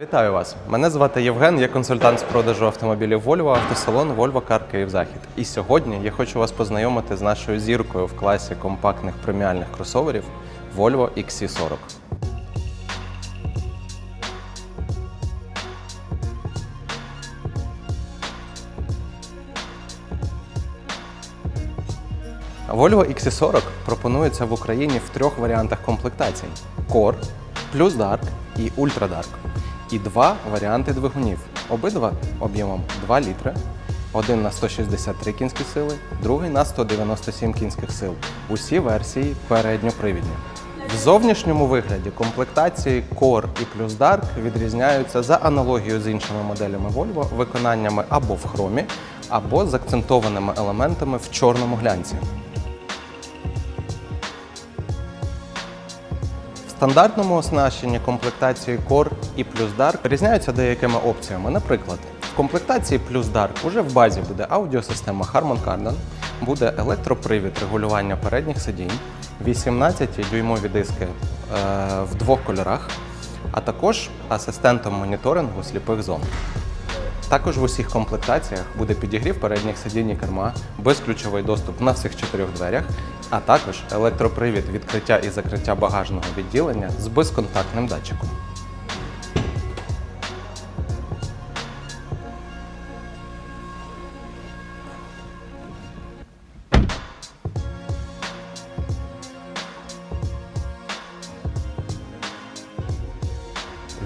Вітаю вас! Мене звати Євген, я консультант з продажу автомобілів Volvo, автосалон Volvo Car Київ Захід. І сьогодні я хочу вас познайомити з нашою зіркою в класі компактних преміальних кросоверів Volvo XC40. Volvo XC40 пропонується в Україні в трьох варіантах комплектацій: Core, плюс Dark і Ultra Dark. І два варіанти двигунів. Обидва об'ємом 2 літри. Один на 163 кінські сили, другий на 197 кінських сил. Усі версії передньопривідні. В зовнішньому вигляді комплектації Core і Plus Dark відрізняються за аналогією з іншими моделями Volvo виконаннями або в хромі, або з акцентованими елементами в чорному глянці. Стандартному оснащенні комплектації Core і Plus Dark різняються деякими опціями. Наприклад, в комплектації Plus Dark уже в базі буде аудіосистема Harman Kardon, буде електропривід регулювання передніх сидінь, 18-дюймові диски е, в двох кольорах, а також асистентом моніторингу сліпих зон. Також в усіх комплектаціях буде підігрів передніх сидінь і керма, безключовий доступ на всіх чотирьох дверях, а також електропривід відкриття і закриття багажного відділення з безконтактним датчиком.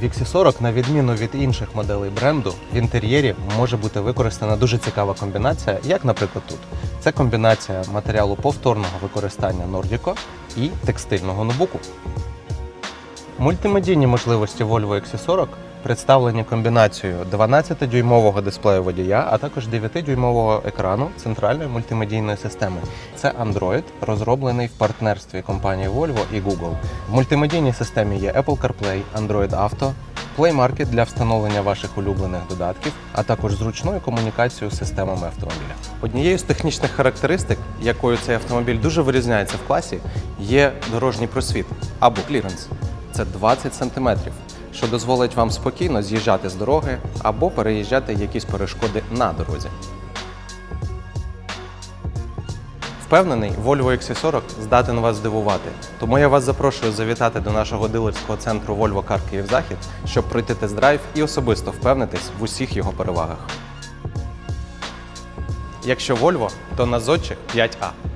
XC40, на відміну від інших моделей бренду, в інтер'єрі може бути використана дуже цікава комбінація, як, наприклад, тут. Це комбінація матеріалу повторного використання Nordico і текстильного нобуку. Мультимедійні можливості Volvo XC40 представлені комбінацією 12-дюймового дисплею водія, а також 9-дюймового екрану центральної мультимедійної системи. Це Android, розроблений в партнерстві компанії Volvo і Google. В мультимедійній системі є Apple CarPlay, Android Auto, Play Market для встановлення ваших улюблених додатків, а також зручною комунікацією з системами автомобіля. Однією з технічних характеристик, якою цей автомобіль дуже вирізняється в класі, є дорожній просвіт або кліренс. Це 20 см, що дозволить вам спокійно з'їжджати з дороги або переїжджати якісь перешкоди на дорозі. Впевнений, Volvo XC40 здатен вас здивувати. Тому я вас запрошую завітати до нашого дилерського центру Volvo Car Київ Захід, щоб пройти тест-драйв і особисто впевнитись в усіх його перевагах. Якщо Volvo, то на зодчих 5А.